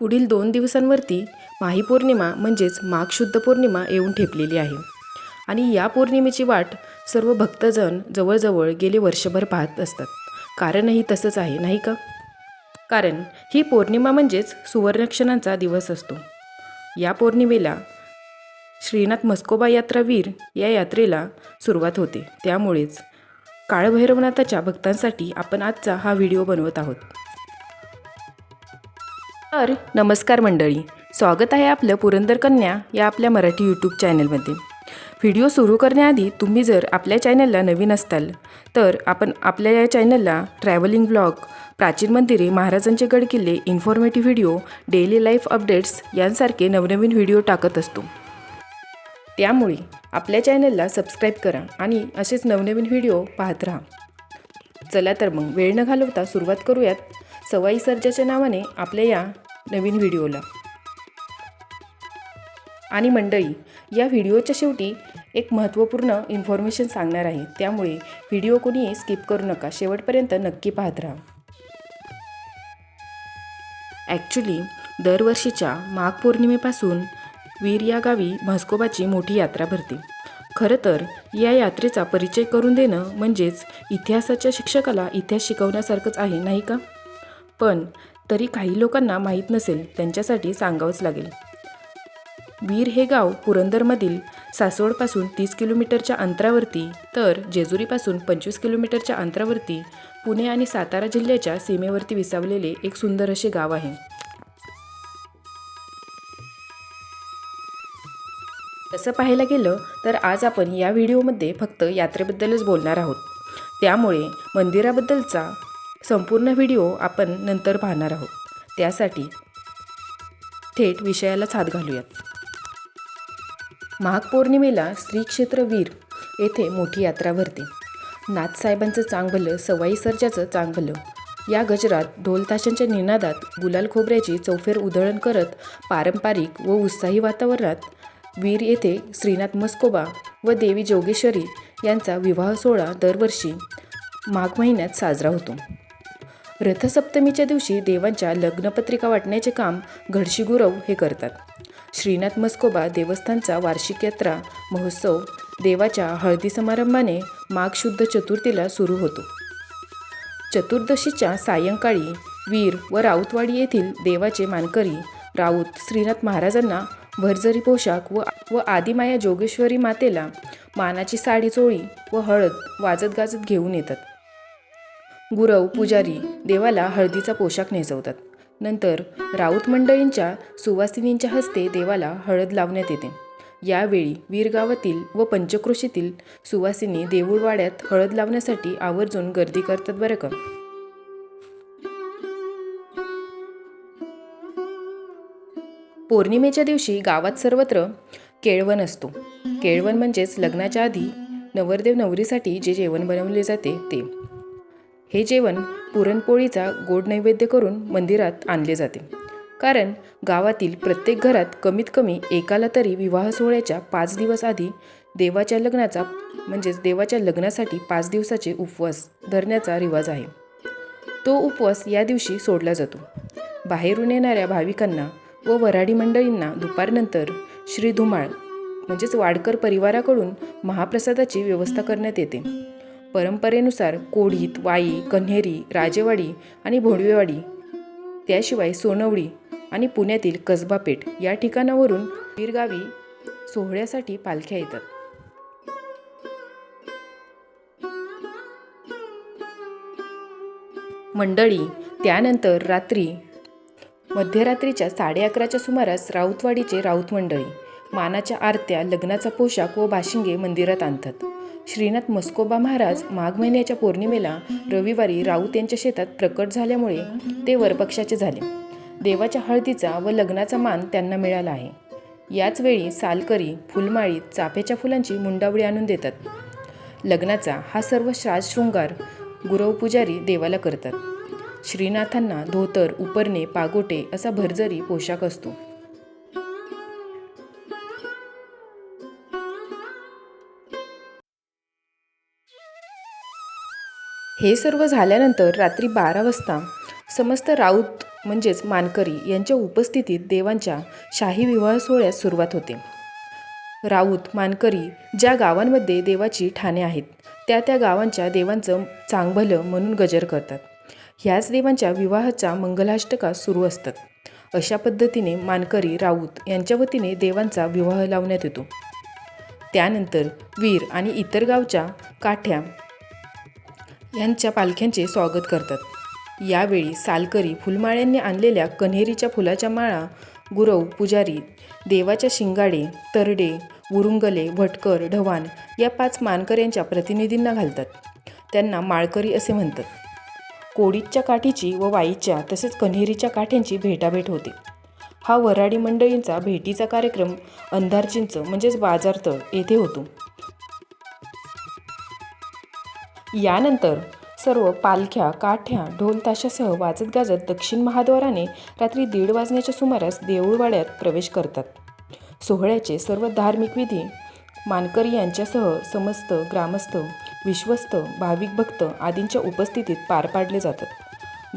पुढील दोन दिवसांवरती माही पौर्णिमा म्हणजेच माघ शुद्ध पौर्णिमा येऊन ठेपलेली आहे. आणि या पौर्णिमेची वाट सर्व भक्तजण जवळजवळ गेले वर्षभर पाहत असतात. कारणही तसंच आहे नाही का? कारण ही पौर्णिमा म्हणजेच सुवर्णक्षणांचा दिवस असतो. या पौर्णिमेला श्रीनाथ मस्कोबा यात्रावीर या यात्रेला सुरुवात होते. त्यामुळेच काळभैरवनाथाच्या भक्तांसाठी आपण आजचा हा व्हिडिओ बनवत आहोत. तर नमस्कार मंडळी. स्वागत आहे आपलं पुरंदर कन्या या आपल्या मराठी यूट्यूब चॅनलमध्ये व्हिडिओ सुरू करण्याआधी तुम्ही जर आपल्या चॅनलला नवीन असताल तर आपण आपल्या या चॅनलला ट्रॅव्हलिंग ब्लॉग प्राचीन मंदिरे महाराजांचे गडकिल्ले informative video daily life updates यांसारखे नवनवीन व्हिडिओ टाकत असतो. त्यामुळे आपल्या चॅनलला सबस्क्राईब करा आणि असेच नवनवीन व्हिडिओ पाहत राहा. चला तर मग वेळ न घालवता सुरुवात करूयात. सवाई सर्जाच्या नावाने आपल्या या नवीन व्हिडिओला. आणि मंडळी या व्हिडिओच्या शेवटी एक महत्त्वपूर्ण इन्फॉर्मेशन सांगणार आहे. त्यामुळे व्हिडिओ कोणीही स्किप करू नका. शेवटपर्यंत नक्की पाहत राहा. ॲक्च्युली दरवर्षीच्या माघ पौर्णिमेपासून वीर या गावी म्हस्कोबाची मोठी यात्रा भरते. खरं तर या यात्रेचा परिचय करून देणं म्हणजेच इतिहासाच्या शिक्षकाला इतिहास शिकवण्यासारखंच आहे नाही का? पण तरी काही लोकांना माहीत नसेल त्यांच्यासाठी सांगावंच लागेल. वीर हे गाव पुरंदरमधील सासवडपासून तीस किलोमीटरच्या अंतरावरती तर जेजुरीपासून पंचवीस किलोमीटरच्या अंतरावरती पुणे आणि सातारा जिल्ह्याच्या सीमेवरती विसावलेले एक सुंदर असे गाव आहे. तसं पाहायला गेलं तर आज आपण या व्हिडिओमध्ये फक्त यात्रेबद्दलच बोलणार आहोत. त्यामुळे मंदिराबद्दलचा संपूर्ण व्हिडिओ आपण नंतर पाहणार आहोत. त्यासाठी थेट विषयालाच हात घालूयात. माघ पौर्णिमेला श्री क्षेत्र वीर येथे मोठी यात्रा भरते. नाथसाहेबांचं चांगभलं सवाई सर्जाचं चांगभलं. या गजरात ढोलताशांच्या निनादात गुलाल खोबऱ्याची चौफेर उधळण करत पारंपरिक व उत्साही वातावरणात वीर येथे श्रीनाथ मस्कोबा व देवी जोगेश्वरी यांचा विवाह सोहळा दरवर्षी माघ महिन्यात साजरा होतो. रथसप्तमीच्या दिवशी देवांच्या लग्नपत्रिका वाटण्याचे काम घडशी गुरव हे करतात. श्रीनाथ मस्कोबा देवस्थानचा वार्षिक यात्रा महोत्सव देवाच्या हळदी समारंभाने माघ शुद्ध चतुर्थीला सुरू होतो. चतुर्दशीच्या सायंकाळी वीर व राऊतवाडी येथील देवाचे मानकरी राऊत श्रीनाथ महाराजांना भरजरी पोशाख व व आदिमाया जोगेश्वरी मातेला मानाची साडी चोळी व हळद वाजत गाजत घेऊन येतात. गुरव पुजारी देवाला हळदीचा पोशाख नेसवतात. नंतर राऊत मंडळींच्या सुवासिनींच्या हस्ते देवाला हळद लावण्यात येते. यावेळी वीरगावातील व पंचक्रोशीतील सुवासिनी देऊळवाड्यात हळद लावण्यासाठी आवर्जून गर्दी करतात बरं का? पौर्णिमेच्या दिवशी गावात सर्वत्र केळवण असतो. केळवण म्हणजेच लग्नाच्या आधी नवरदेव नवरीसाठी जे जेवण बनवले जाते ते. हे जेवण पुरणपोळीचा गोड नैवेद्य करून मंदिरात आणले जाते. कारण गावातील प्रत्येक घरात कमीत कमी एकाला तरी विवाह सोहळ्याच्या पाच दिवस आधी देवाच्या लग्नाचा म्हणजेच देवाच्या लग्नासाठी पाच दिवसाचे उपवास धरण्याचा रिवाज आहे. तो उपवास या दिवशी सोडला जातो. बाहेरून येणाऱ्या भाविकांना व वराडी मंडळींना दुपारनंतर श्री धुमाळ म्हणजेच वाडकर परिवाराकडून महाप्रसादाची व्यवस्था करण्यात येते. परंपरेनुसार कोढीत वाई कन्हेरी राजेवाडी आणि भोडवेवाडी त्याशिवाय सोनवडी आणि पुण्यातील कसबा पेठ या ठिकाणावरून वीरगावी सोहळ्यासाठी पालख्या येतात. मंडळी त्यानंतर रात्री मध्यरात्रीच्या साडे अकराच्या सुमारास राऊतवाडीचे राऊत मंडळी मानाच्या आरत्या लग्नाचा पोशाख व बाशिंगे मंदिरात आणतात. श्रीनाथ मस्कोबा महाराज माघ महिन्याच्या पौर्णिमेला रविवारी राऊत यांच्या शेतात प्रकट झाल्यामुळे ते वरपक्षाचे झाले. देवाच्या हळदीचा व लग्नाचा मान त्यांना मिळाला आहे. याच वेळी सालकरी फुलमाळी चाफ्याच्या फुलांची मुंडावळी आणून देतात. लग्नाचा हा सर्व श्राजशृंगार गुरव पुजारी देवाला करतात. श्रीनाथांना धोतर उपरणे पागोटे असा भरजरी पोशाख असतो. हे सर्व झाल्यानंतर रात्री बारा वाजता समस्त राऊत म्हणजेच मानकरी यांच्या उपस्थितीत देवांच्या शाही विवाह सोहळ्यास सुरुवात होते. राऊत मानकरी ज्या गावांमध्ये देवाची ठाणे आहेत त्या त्या गावांच्या देवांचं चांगभलं म्हणून गजर करतात. ह्याच देवांच्या विवाहाच्या मंगलाष्टका सुरू असतात. अशा पद्धतीने मानकरी राऊत यांच्या वतीने देवांचा विवाह लावण्यात येतो. त्यानंतर वीर आणि इतर गावच्या काठ्या यांच्या पालख्यांचे स्वागत करतात. यावेळी सालकरी फुलमाळ्यांनी आणलेल्या कन्हेरीच्या फुलाच्या माळा गुरव पुजारी देवाच्या शिंगाडे तरडे उरुंगले भटकर ढवाण या पाच मानकऱ्यांच्या प्रतिनिधींना घालतात. त्यांना माळकरी असे म्हणतात. कोडीच्या काठीची व वाईच्या तसेच कन्हेरीच्या काठ्यांची भेटाभेट होते. हा वराडी मंडळींचा भेटीचा कार्यक्रम अंधारचिंच म्हणजेच बाजारतळ येथे होतो. यानंतर सर्व पालख्या काठ्या ढोल ताशासह वाजत गाजत दक्षिण महाद्वाराने रात्री दीड वाजण्याच्या सुमारास देऊळवाड्यात प्रवेश करतात. सोहळ्याचे सर्व धार्मिक विधी मानकरी यांच्यासह समस्त ग्रामस्थ विश्वस्त भाविक भक्त आदींच्या उपस्थितीत पार पाडले जातात.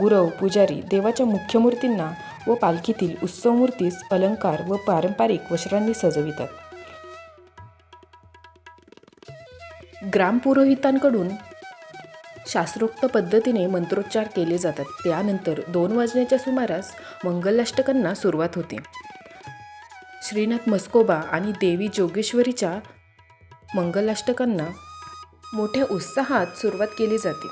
गुरव पुजारी देवाच्या मुख्य मूर्तींना व पालखीतील उत्सव मूर्तीस अलंकार व पारंपरिक वस्त्रांनी सजवितात. ग्रामपुरोहितांकडून शास्त्रोक्त पद्धतीने मंत्रोच्चार केले जातात. त्यानंतर दोन वाजण्याच्या सुमारास मंगलाष्टकांना सुरुवात होते. श्रीनाथ मस्कोबा आणि देवी जोगेश्वरीच्या मंगलाष्टकांना मोठ्या उत्साहात सुरुवात केली जाते.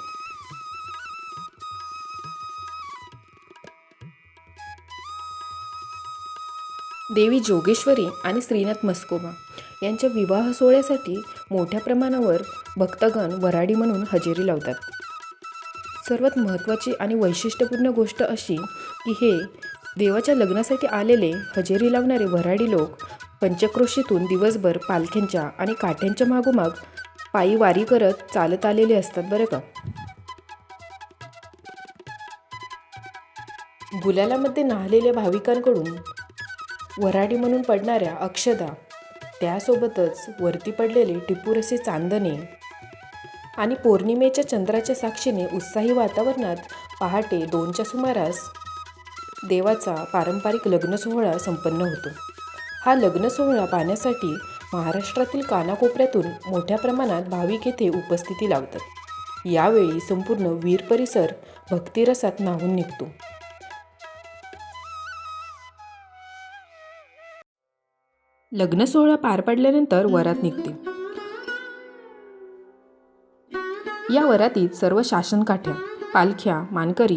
देवी जोगेश्वरी आणि श्रीनाथ मस्कोबा यांच्या विवाह सोहळ्यासाठी मोठ्या प्रमाणावर भक्तगण वराडी म्हणून हजेरी लावतात. सर्वात महत्त्वाची आणि वैशिष्ट्यपूर्ण गोष्ट अशी की हे देवाच्या लग्नासाठी आलेले हजेरी लावणारे वराडी लोक पंचक्रोशीतून दिवसभर पालख्यांच्या आणि काठ्यांच्या मागोमाग पायी वारी करत चालत आलेले असतात बरं का? गुलालामध्ये नाहलेल्या भाविकांकडून वराडी म्हणून पडणाऱ्या अक्षदा त्यासोबतच वरती पडलेले टिपूरसे चांदणे आणि पौर्णिमेच्या चंद्राच्या साक्षीने उत्साही वातावरणात पहाटे दोनच्या सुमारास देवाचा पारंपरिक लग्न सोहळा संपन्न होतो. हा लग्न सोहळा पाहण्यासाठी महाराष्ट्रातील कानाकोपऱ्यातून मोठ्या प्रमाणात भाविक येथे उपस्थिती लावतात. यावेळी संपूर्ण वीर परिसर भक्तिरसात न्हावून निघतो. लग्न सोहळा पार पडल्यानंतर वरात निघते. या वरातीत सर्व शासनकाठ्या पालख्या मानकरी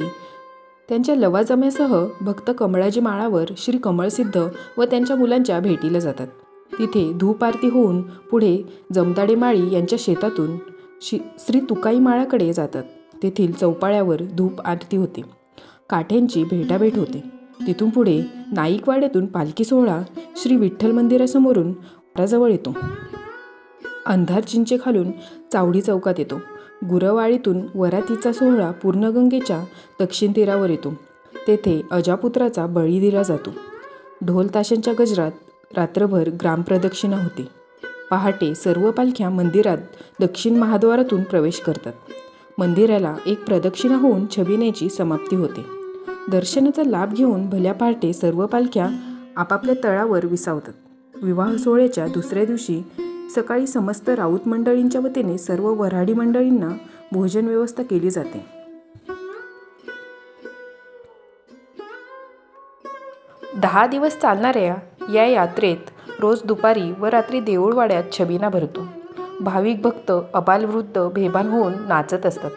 त्यांच्या लवाजम्यासह भक्त कमळाजी माळावर श्री कमळसिद्ध व त्यांच्या मुलांच्या भेटीला जातात. तिथे धूप आरती होऊन पुढे जमदाडे माळी यांच्या शेतातून श्री श्री तुकाई माळाकडे जातात. तेथील चौपाळ्यावर धूप आरती होते. काठ्यांची भेटाभेट होते. तिथून पुढे नाईकवाड्यातून पालखी सोहळा श्री विठ्ठल मंदिरासमोरून वाराजवळ येतो. अंधार चिंचे खालून चावडी चौकात येतो. गुरवाळीतून वरातीचा सोहळा पूर्णगंगेच्या दक्षिण तीरावर येतो. तेथे अजापुत्राचा बळी दिला जातो. ढोल ताशांच्या गजरात रात्रभर ग्रामप्रदक्षिणा होते. पहाटे सर्व पालख्या मंदिरात दक्षिण महाद्वारातून प्रवेश करतात. मंदिराला एक प्रदक्षिणा होऊन छबिनेची समाप्ती होते. दर्शनाचा लाभ घेऊन भल्या पहाटे सर्व पालख्या आपापल्या तळावर विसावतात. विवाह सोहळ्याच्या दुसऱ्या दिवशी सकाळी समस्त राऊत मंडळींच्या वतीने सर्व वऱ्हाडी मंडळींना भोजन व्यवस्था केली जाते. दहा दिवस चालणाऱ्या या यात्रेत रोज दुपारी व रात्री देऊळवाड्यात छबिना भरतो. भाविक भक्त अबालवृद्ध भेभान होऊन नाचत असतात.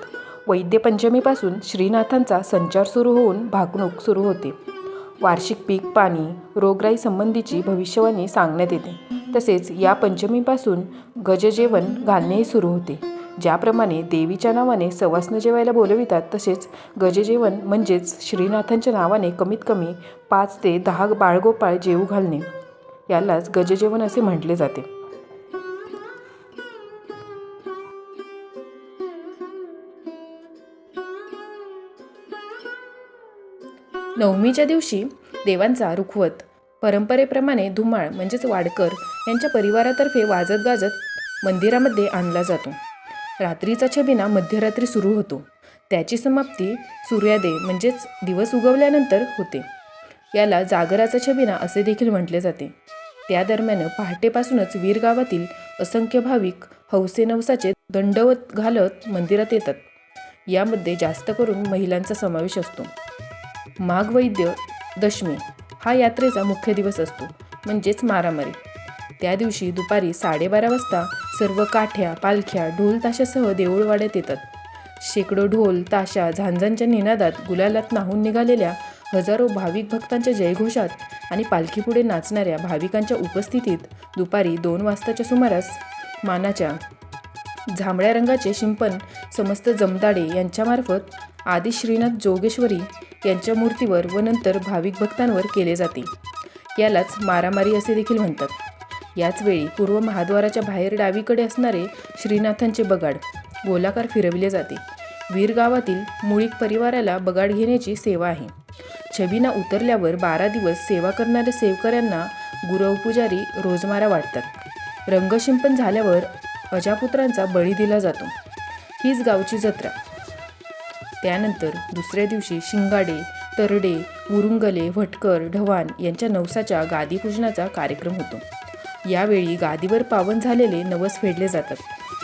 वैद्यपंचमीपासून श्रीनाथांचा संचार सुरू होऊन भागणूक सुरू होते. वार्षिक पीक पाणी रोगराई संबंधीची भविष्यवाणी सांगण्यात येते. तसेच या पंचमीपासून गजजेवण घालणेही सुरू होते. ज्याप्रमाणे देवीच्या नावाने सवासनं जेवायला बोलवितात तसेच गजजेवण म्हणजेच श्रीनाथांच्या नावाने कमीत कमी पाच ते दहा बाळगोपाळ जेवू घालणे. यालाच गजजेवण असे म्हटले जाते. नवमीच्या दिवशी देवांचा रुखवत. परंपरेप्रमाणे धुमाळ म्हणजेच वाडकर यांच्या परिवारातर्फे वाजत गाजत मंदिरामध्ये आणला जातो. रात्रीचा छबिना मध्यरात्री सुरू होतो. त्याची समाप्ती सूर्यादय म्हणजेच दिवस उगवल्यानंतर होते. याला जागराचा छबिना असे देखील म्हटले जाते. त्या दरम्यान पहाटेपासूनच वीर गावातील असंख्य भाविक हौसेनवसाचे दंडवत घालत मंदिरात येतात. यामध्ये जास्त करून महिलांचा समावेश असतो. माघ वैद्य दशमी हा यात्रेचा मुख्य दिवस असतो म्हणजेच मारामारी. त्या दिवशी दुपारी साडेबारा वाजता सर्व काठ्या पालख्या ढोल ताशासह देऊळवाड्यात येतात. शेकडो ढोल ताशा झांजांच्या निनादात गुलालात नाहून निघालेल्या हजारो भाविक भक्तांच्या जयघोषात आणि पालखीपुढे नाचणाऱ्या भाविकांच्या उपस्थितीत दुपारी दोन वाजताच्या सुमारास मानाच्या जांभळ्या रंगाचे शिंपण समस्त जमदाडे यांच्यामार्फत आधी श्रीनाथ जोगेश्वरी यांच्या मूर्तीवर व नंतर भाविक भक्तांवर केले जाते. यालाच मारामारी असे देखील म्हणतात. याचवेळी पूर्व महाद्वाराच्या बाहेर डावीकडे असणारे श्रीनाथांचे बगाड गोलाकार फिरविले जाते. वीर गावातील मुळीक परिवाराला बगाड घेण्याची सेवा आहे. छबिना उतरल्यावर बारा दिवस सेवा करणाऱ्या सेवकऱ्यांना गुरव पुजारी रोजमारा वाटतात. रंगशिंपन झाल्यावर अजापुत्रांचा बळी दिला जातो. हीच गावची जत्रा. त्यानंतर दुसऱ्या दिवशी शिंगाडे तरडे उरुंगले भटकर ढवाण यांच्या नवसाच्या गादीपूजनाचा कार्यक्रम होतो. यावेळी गादीवर पावन झालेले नवस फेडले जातात.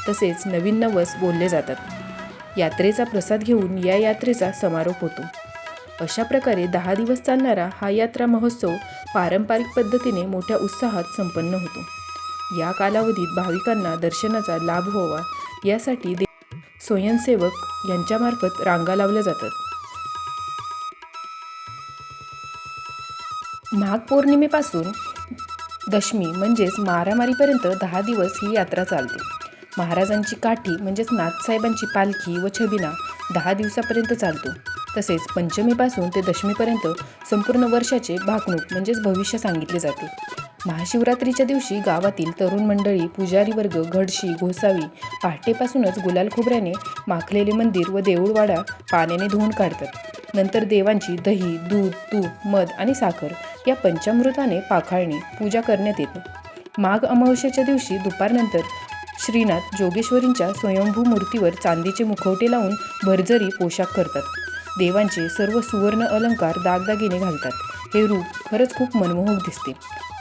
तसेच नवीन नवस बोलले जातात. यात्रेचा प्रसाद घेऊन या यात्रेचा समारोप होतो. अशा प्रकारे दहा दिवस चालणारा हा यात्रा महोत्सव पारंपरिक पद्धतीने मोठ्या उत्साहात संपन्न होतो. या कालावधीत भाविकांना दर्शनाचा लाभ व्हावा यासाठी स्वयंसेवक यांच्यामार्फत रांगा लावल्या जातात. नागपौर्णिमेपासून दशमी म्हणजेच मारामारीपर्यंत दहा दिवस ही यात्रा चालते. महाराजांची काठी म्हणजेच नाथसाहेबांची पालखी व छबिना दहा दिवसापर्यंत चालतो. तसेच पंचमीपासून ते दशमीपर्यंत संपूर्ण वर्षाचे भाकणूक म्हणजेच भविष्य सांगितले जाते. महाशिवरात्रीच्या दिवशी गावातील तरुण मंडळी पुजारी वर्ग घडशी घोसावी पहाटेपासूनच गुलाल खोबऱ्याने माखलेले मंदिर व देऊळवाडा पाण्याने धुवून काढतात. नंतर देवांची दही दूध तूप मध आणि साखर या पंचामृताने पाखाळणी पूजा करण्यात येते. माघ अमावस्याच्या दिवशी दुपारनंतर श्रीनाथ जोगेश्वरींच्या स्वयंभू मूर्तीवर चांदीचे मुखवटे लावून भरजरी पोशाख करतात. देवांचे सर्व सुवर्ण अलंकार दागदागिने घालतात. हे रूप खरंच खूप मनमोहक दिसते.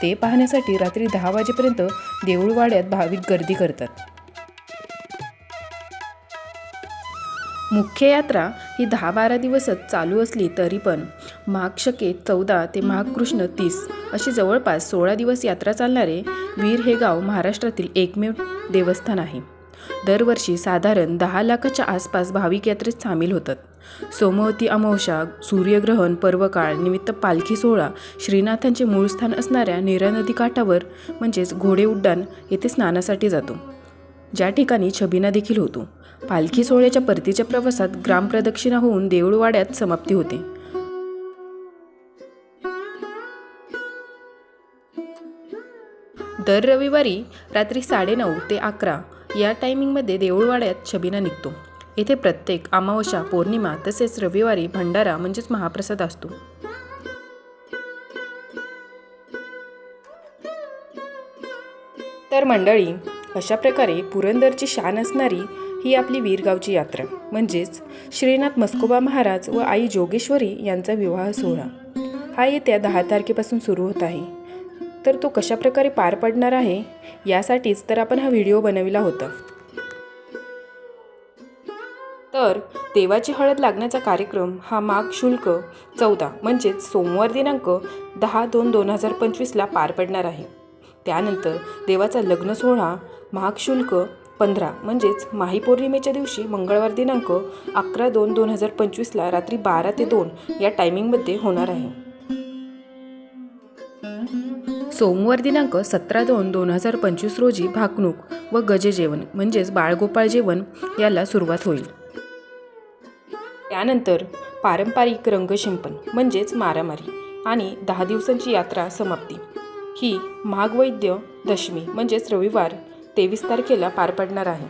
ते पाहण्यासाठी रात्री दहा वाजेपर्यंत देऊळवाड्यात भाविक गर्दी करतात. मुख्य यात्रा ही दहा बारा दिवसच चालू असली तरी पण माघ चौदा ते महाकृष्ण तीस अशी जवळपास सोळा दिवस यात्रा चालणारे वीर हे गाव महाराष्ट्रातील एकमेव देवस्थान आहे. दरवर्षी साधारण दहा लाखाच्या आसपास भाविक यात्रेत सामील होतात. सोमवती अमावस्या सूर्यग्रहण पर्वकाळ निमित्त पालखी सोहळा श्रीनाथांचे मूळ स्थान असणाऱ्या नीरा नदी काठावर म्हणजेच घोडे उड्डाण येथे स्नानासाठी जातो. ज्या ठिकाणी छबिना देखील होतो. पालखी सोहळ्याच्या परतीच्या प्रवासात ग्रामप्रदक्षिणा होऊन देऊळवाड्यात समाप्ती होते. दर रविवारी रात्री साडेनऊ ते अकरा या टायमिंगमध्ये देऊळवाड्यात छबिना निघतो. येथे प्रत्येक अमावस्या पौर्णिमा तसेच रविवारी भंडारा म्हणजेच महाप्रसाद असतो. तर मंडळी अशा प्रकारे पुरंदरची शान असणारी ही आपली वीरगावची यात्रा म्हणजेच श्रीनाथ मस्कोबा महाराज व आई जोगेश्वरी यांचा विवाह सोहळा. हा येत्या दहा तारखेपासून सुरू होत आहे. तर तो कशाप्रकारे पार पडणार आहे यासाठीच तर आपण हा व्हिडिओ बनविला होता. तर देवाची हळद लागण्याचा कार्यक्रम हा माघ शुल्क चौदा म्हणजेच सोमवार दिनांक दहा दोन दोन हजार पंचवीसला पार पडणार आहे. त्यानंतर देवाचा लग्न सोहळा माघ शुल्क पंधरा म्हणजेच माही पौर्णिमेच्या दिवशी मंगळवार दिनांक अकरा दोन दोन हजार पंचवीसला रात्री बारा ते दोन या टायमिंगमध्ये होणार आहे. सोमवार दिनांक सतरा दोन दोन हजार पंचवीस रोजी भाकणूक व गजे जेवण म्हणजेच बाळगोपाळ जेवण याला सुरुवात होईल. त्यानंतर पारंपरिक रंगशिंपण म्हणजेच मारामारी आणि दहा दिवसांची यात्रा समाप्ती. ही महागवैद्य दशमी म्हणजेच रविवार तेवीस तारखेला पार पडणार आहे.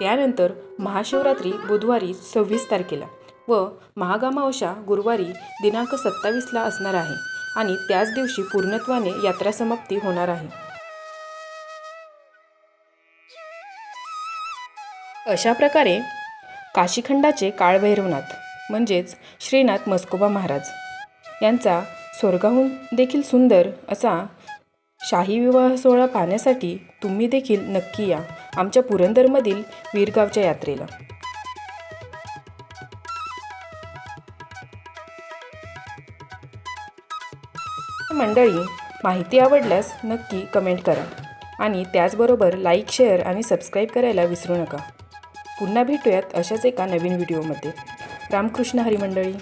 त्यानंतर महाशिवरात्री बुधवारी सव्वीस तारखेला व महागामावशा गुरुवारी दिनांक सत्तावीसला असणार आहे. आणि त्याच दिवशी पूर्णत्वाने यात्रा समाप्ती होणार आहे. अशा प्रकारे काशीखंडाचे काळभैरवनाथ म्हणजेच श्रीनाथ मस्कोबा महाराज यांचा स्वर्गाहून देखील सुंदर असा शाही विवाह सोहळा पाहण्यासाठी तुम्ही देखील नक्की या आमच्या पुरंदरमधील वीरगावच्या यात्रेला. मंडळी माहिती आवडल्यास नक्की कमेंट करा. आणि त्याचबरोबर लाईक शेअर आणि सबस्क्राईब करायला विसरू नका. पुन्हा भेटूयात अशाच एका नवीन व्हिडिओमध्ये. रामकृष्ण हरी मंडळी